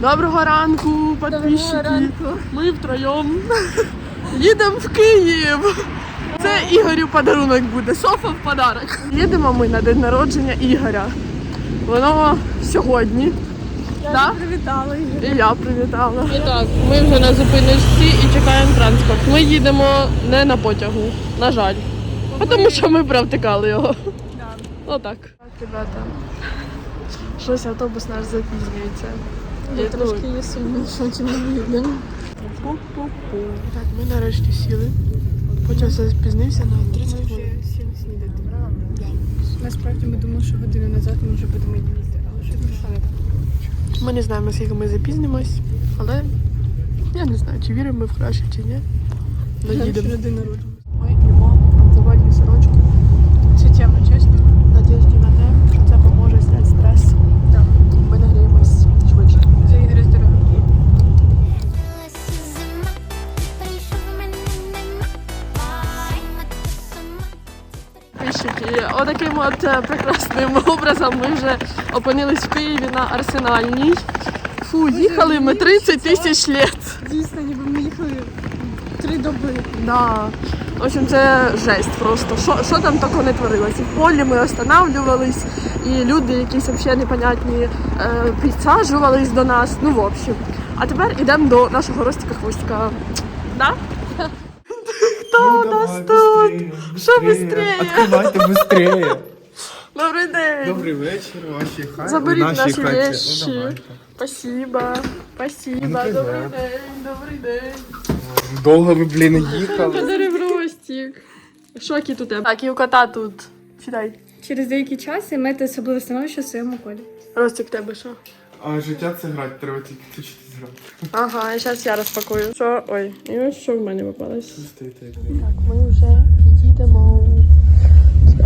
Доброго ранку, підписчики. Ми втроєм їдемо в Київ. Це Ігорю подарунок буде. Софа в подарок. Їдемо ми на день народження Ігоря. Воно сьогодні. Я Да? привітала її. І я привітала. І так, ми вже на зупиночці і чекаємо транспорт. Ми їдемо не на потягу, на жаль. Тому що ми провтикали його. Отак. Так, ребята. Щось автобус наш запізнюється. Я трошки є що чи не. Пу-пу-пу. Так, ми нарешті сіли. Потяг запізнився на 30 Ми вже хвилин. сіли снідати. Насправді ми думали, що годину назад ми вже будемо їздити, але пішло не так. Ми не знаємо, наскільки ми запізнимось, але я не знаю, чи віримо ми в краще, чи ні. Їдемо. ще день отаким от е, прекрасним образом ми вже опинились в Києві на Арсенальній. Фу, їхали ми 30 тисяч літ. Дійсно, ніби ми їхали три доби. Да. В общем, це жесть просто. Що, що там такого не творилось? І в полі ми останавливались, і люди якісь взагалі непонятні е, підсаджувались до нас. Ну, в общем. А тепер йдемо до нашого Ростика Хвостика. Да? Хто у нас тут? Що быстрее? Открывайте быстрее. Добрий день! Добрий вечір, ваші хаті. Заберіть наші хаті. вещи. Ну. Спасибо. Спасибо. Ну, Добрий день, добрий день. Довго ви, блін, їхали. Подарив Ростик. Шокі тут. Так, і у кота тут. Сідай. Через деякий час і мати особливе становище в своєму колі. Ростик, в тебе що? А життя це грати, треба тільки включити зграти. Ага, і зараз я розпакую. Що? Ой, і ось що в мене попалось. Так, ми вже їдемо.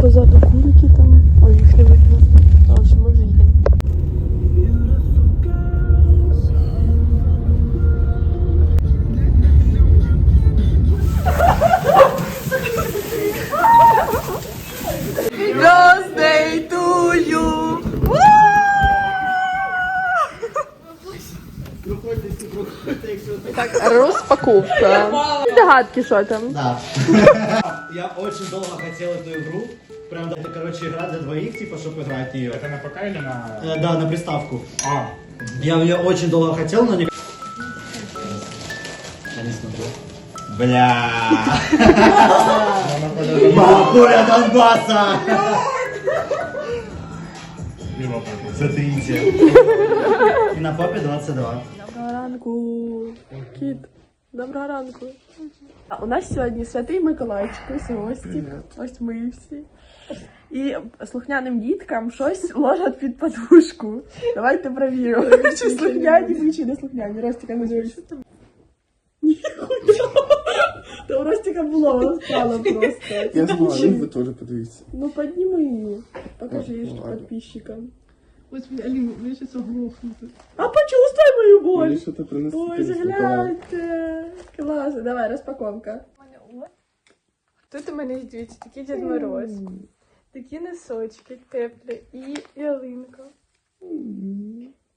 Позаду кулики там. Ой, їх не видно. В общем, ми вже їдемо. Birthday to you! Так, розпаковка. Догадки, що там? Да. Я очень долго хотел эту игру. Прям, да, это, короче, игра для двоих, типа, чтобы играть в нее. Это на ПК или на... Э, да, на приставку. А, Я в нее очень долго хотел, но не... Я не смотрю. Бля. Бабуля Донбасса! либо ПК. Смотрите. И на попе 22. Доброго ранку, кіт. Доброго ранку. А У нас сьогодні святий Миколайчик, ось гості. Ось ми всі. І слухняним діткам щось ложать під подушку. Давайте перевіримо. Чи слухняні ми, чи не слухняні. Ростика не дивись. Ніхуя. Та у Ростика було, воно впало просто. Я знаю, ви теж подивіться. Ну підніми її. Покажи її Ну, ладно. підписчикам. Господи, Аліна, ви щось оглохнути. А почувствуй мою боль. Мені що то принести Ой, через Миколая. загляньте. Клас. Давай, розпаковка. Тут у мене дивіться, такий Дід Мороз, такі носочки теплі і ялинка.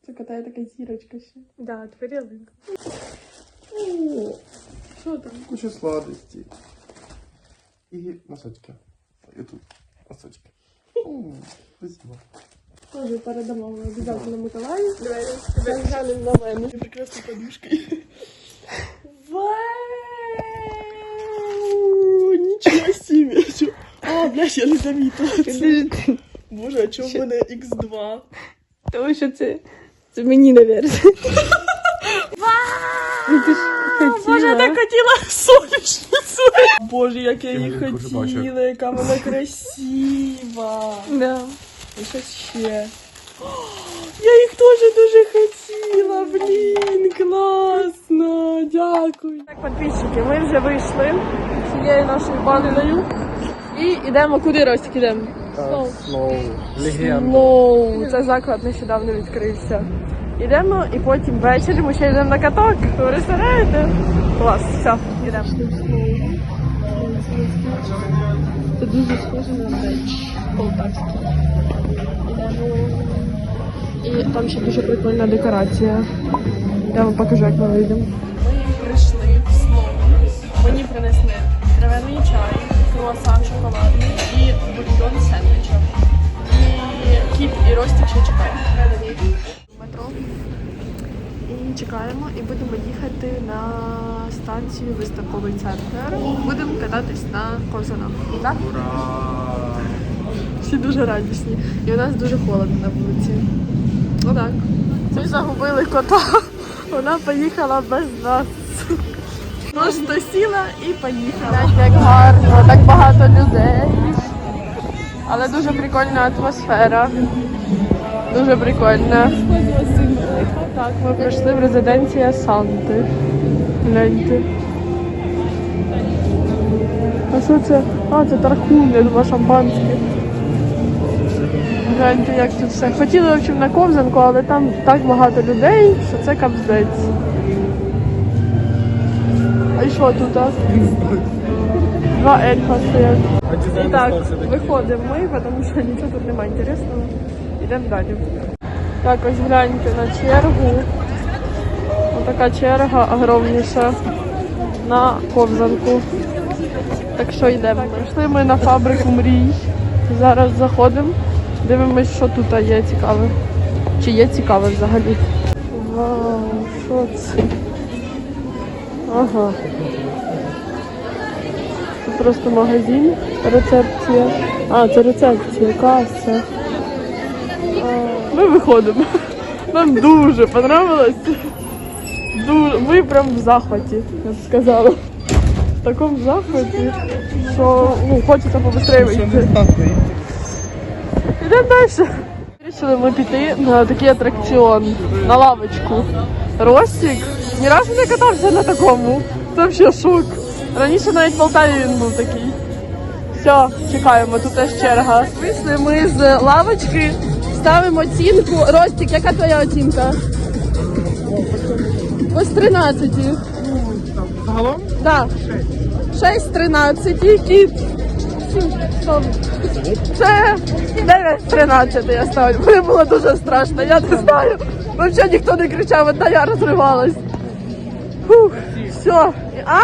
Це катає така зірочка ще. Да, тепер ялинка. Що там? Куча сладостей. І носочки. І тут носочки. Спасибо. Тоже передамо обов'язково Миколаю. Давай, глянемо на мене. Прекрасна подушка. Вау! Нічого себе! Чо- А, блядь, я не замітила це. Боже, а чому в мене Х2? Тому що це, це мені, навірно. Ну ти ж Боже, я так хотіла. сонячницю. Боже, як я її Я вже бачу. хотіла, яка вона красива. Да. І що ще? О, Я їх теж дуже хотіла, блін, класно, дякую. Так, підписчики, ми вже вийшли цією нашою бандою. І йдемо куди, Ростик, йдемо? Слоу. Слоу. Легенда. Слоу. Це заклад нещодавно відкрився. Йдемо і потім ввечері ми ще йдемо на каток. Ви представляєте? Клас, все, йдемо. Це дуже схоже на речі полтавські. Йдемо. І там ще дуже прикольна декорація. Я вам покажу, як ми вийдемо. Ми прийшли в слово. Мені принесли травяний чай, круасан шоколадний і бульйон з сендвічем. І кіт і Ростик ще чекають. Метро. І чекаємо і будемо їхати на станцію виставковий центр. Будемо кататись на ковзанах. Так? Всі дуже радісні. І у нас дуже холодно на вулиці. Отак. Ми загубили кота. Вона поїхала без нас. Просто сіла і поїхала. Як гарно, так багато людей. Але дуже прикольна атмосфера. Дуже прикольна. Так, ми прийшли в резиденція Санти. Гляньте. А що це? А, це тархун, я думала шампанське. Гляньте, як тут все. Хотіли, в общем, на ковзанку, але там так багато людей, що це капздець. Що тут? Два ельфа стоять. І так, виходимо ми, тому що нічого тут немає інтересного. Йдемо далі. Так, ось гляньте на чергу. Ось така черга огромніша на ковзанку. Так що йдемо. Прийшли ми на фабрику мрій. Зараз заходимо, дивимось, що тут є цікаве. Чи є цікаве взагалі. Вау, що це? Ага. Це просто магазин, рецепція. А, це рецепція, каса. Ми виходимо. Нам дуже понравилось. Дуже. Ми прям в захваті, я б сказала. В такому захваті, що ну, хочеться побыстрее вийти. Йдемо далі. Вирішили ми піти на такий атракціон, на лавочку. Ростик ні разу не катався на такому. Це взагалі шок. Раніше навіть в Полтаві він був такий. Все, чекаємо, тут теж черга. Вийшли ми з лавочки, ставимо оцінку. Ростик, яка твоя оцінка? Ось 13. Загалом? Да. 6 13 кіт. Це 9 13 я ставлю. Мені було дуже страшно, я не знаю. Взагалі ніхто не кричав, одна я розривалась. Фух, все. А?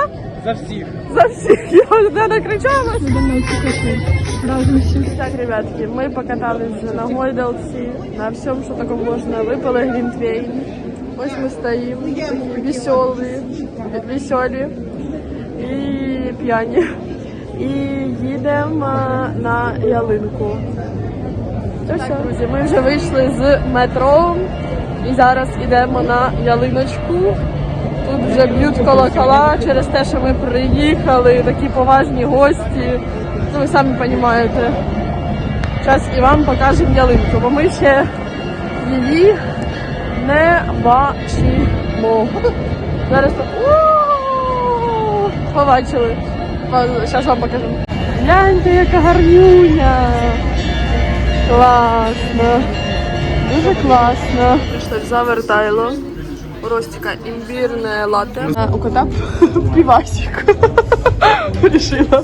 За всіх. За всіх я вже не кричала. Так, ребятки, ми покатались на гойдалці, на всьому, що таке можна. Випили глінтвейн. Ось ми стоїмо, веселі, веселі і п'яні. І їдемо на ялинку. Це все. Друзі, ми вже вийшли з метро і зараз йдемо на ялиночку. Тут вже б'ють колокола через те, що ми приїхали, такі поважні гості. Ну, ви самі розумієте. Зараз і вам покажемо ялинку, бо ми ще її не бачимо. Зараз Побачили. Зараз вам покажемо. Гляньте, яка гарнюня. Класно. Дуже класно. Прийшли в завертайло. У Ростика імбірне латте. А у кота півасик. Рішила.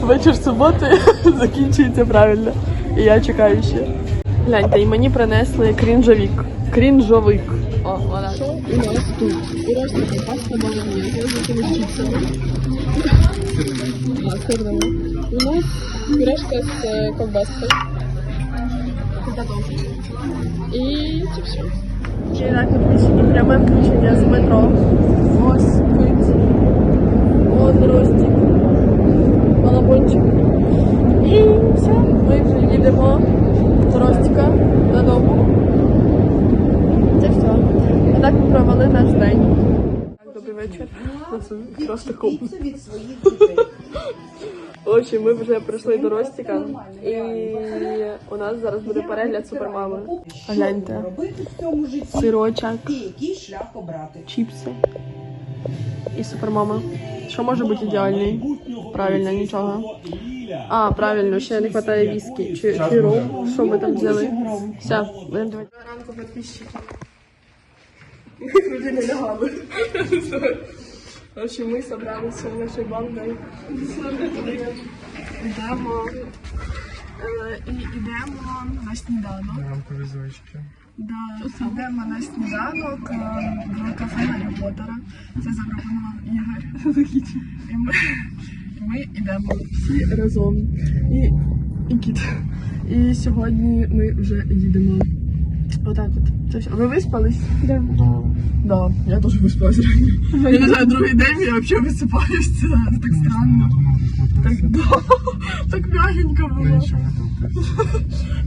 Вечір суботи закінчується правильно. І я чекаю ще. Гляньте, і мені принесли крінжовик. Крінжовик. О, вона. Що у нас тут? У Ростика паста сирними. У нас пюрешка з е, І це все. І так, включення, пряме включення з метро. Ось. От Ростик. Балабончик. І все. Ми вже їдемо з Ростика додому. Це все. А так ми провели наш день. Добрий вечір. Просто кум. Отже, ми вже прийшли до Ростика, і у нас зараз буде перегляд супермами. Гляньте. Сирочок, чіпси і супермама. Що може бути ідеальний? Правильно, нічого. А, правильно, ще не вистачає віскі. Чи, чи ром. Що ми там взяли? Все, будемо дивитися. Ранку підписчики. Крутили ногами. В общем, ми зібралися нашою бандою. Йдемо. е, І йдемо на сніданок. Ранкові звички. Да, йдемо на сніданок е, в кафе Гаррі Поттера. Це запропонував Ігор. І ми, і ми йдемо всі разом. І, і кіт. І сьогодні ми вже їдемо. Отак от. Це все. Ви виспались? Да. Да, я теж виспалась реально. Я не знаю, другий день я взагалі висипаюсь. Це так странно. Так, да, так м'ягенько було.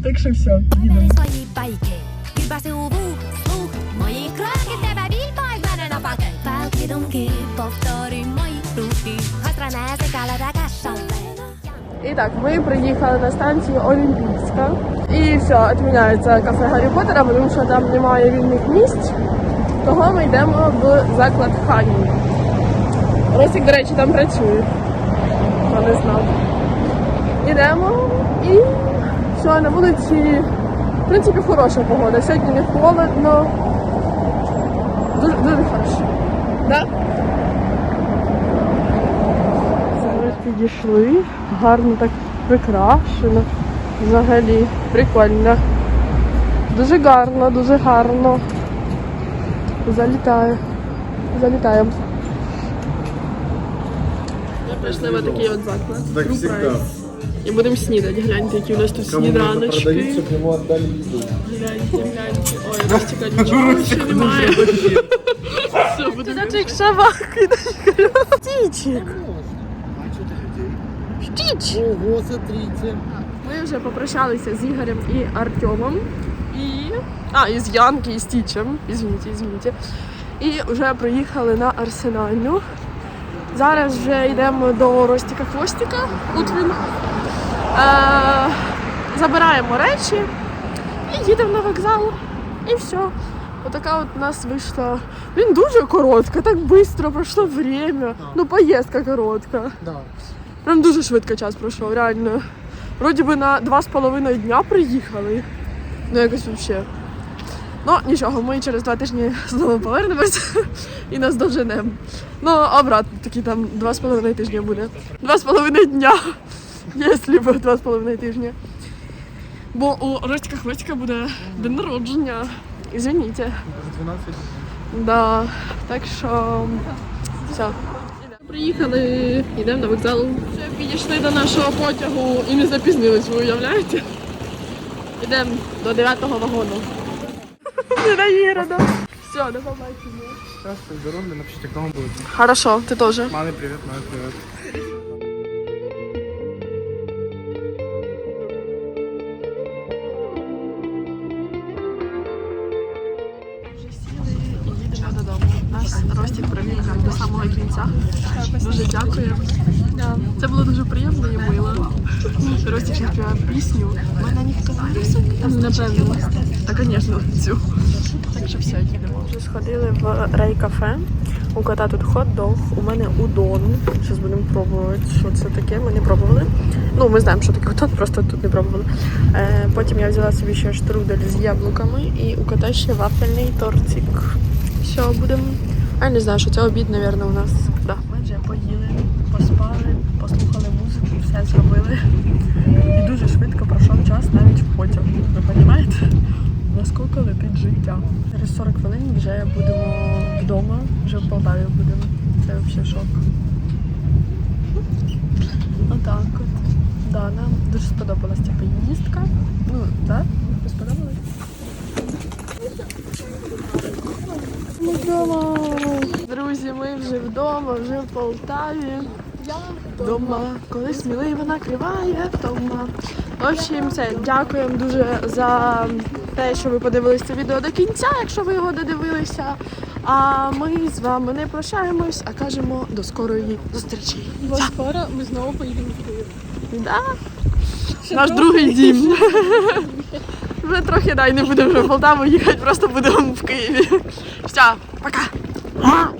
Так що все, їдемо. свої байки. Відбаси у вух, слух, мої кроки тебе більбой в мене навпаки. Палки думки, повторюй І так, ми приїхали на станцію Олімпійська. І все, відміняється кафе Гаррі Поттера, тому що там немає вільних місць. Того ми йдемо в заклад Хані. Росік, до речі, там працює. Хто не знав. Ідемо і все, на вулиці, в принципі, хороша погода. Сьогодні не холодно. Дуже, дуже хорошо. Да? Підійшли, гарно так прикрашено. Взагалі, прикольно. Дуже гарно, дуже гарно. Залітаю. Залітаємо. Ми прийшли в такий от заклад. Так True І будемо снідати. Гляньте, які у нас тут сніданочки. Гляньте, гляньте. Ой, у нас тільки нічого ще немає. Все, будемо. Ти як шавахи. Птічик. Птіч. Ого, смотрите. Ми вже попрощалися з Ігорем і Артемом. І. А, і з Янки, і з Тічем. Ізвініть, ізвініть. І вже приїхали на Арсенальну. Зараз вже йдемо до Ростіка Хвостіка. Утвін. Е, забираємо речі і їдемо на вокзал. І все. Отака от у нас вийшла. Він дуже коротка, так швидко пройшло время. Ну, поїздка коротка. Да. Прям дуже швидко час пройшов, реально. Вроді би на два з половиною дня приїхали. Ну якось взагалі. Ну нічого, ми через два тижні знову повернемось і нас доженемо. Ну, обратно такі там два з половиною тижня буде. Два з половиною дня. Якщо б два з половиною тижня. Бо у Ростіка Хвостіка буде день народження. Извините. 12 Да, так що все. Приїхали, йдемо на вокзал. Вже підійшли до нашого потягу і не запізнились, ви уявляєте? Йдемо до 9-го вагону. Не наїрано. Все, до побачення. Здравствуйте, здоровья, напишите, кто вам будет. Хорошо, ти теж. Маме привет, маме привет. Вже сіли і їдемо додому. Нас Ростік провів до самого кінця. Дуже дякую. Це було дуже приємно і мило. Ростік ще співав пісню. Мене ніхто не розсує. Напевно. Та, звісно, цю. Так що все, їдемо. Вже сходили в рей кафе. У кота тут хот-дог, у мене удон. Зараз будемо пробувати, що це таке. Ми не пробували. Ну, ми знаємо, що таке удон, просто тут не пробували. Е, потім я взяла собі ще штрудель з яблуками і у кота ще вафельний тортик. Все, будемо. А я не знаю, що це обід, мабуть, у нас. Вже поїли, поспали, послухали музику, все зробили. І дуже швидко пройшов час навіть в потягу. Ви розумієте? Наскільки летить життя. Через 40 хвилин вже будемо вдома, вже в Полтаві будемо. Це взагалі шок. Отак от. Да, нам дуже сподобалась ця поїздка. Ну, так? Да? Сподобалась? Ми вдома. Друзі, ми вже вдома, вже в Полтаві. Я вдома, коли сміливо накриває вдома. В общем, це дякуємо дуже за те, що ви подивилися це відео до кінця, якщо ви його додивилися. А ми з вами не прощаємось, а кажемо до скорої зустрічі. Бо скоро ми знову поїдемо в Київ. Да? Наш другий дім. Вже трохи дай не будемо вже в Полтаву їхати, просто будемо в Києві. Все, пока.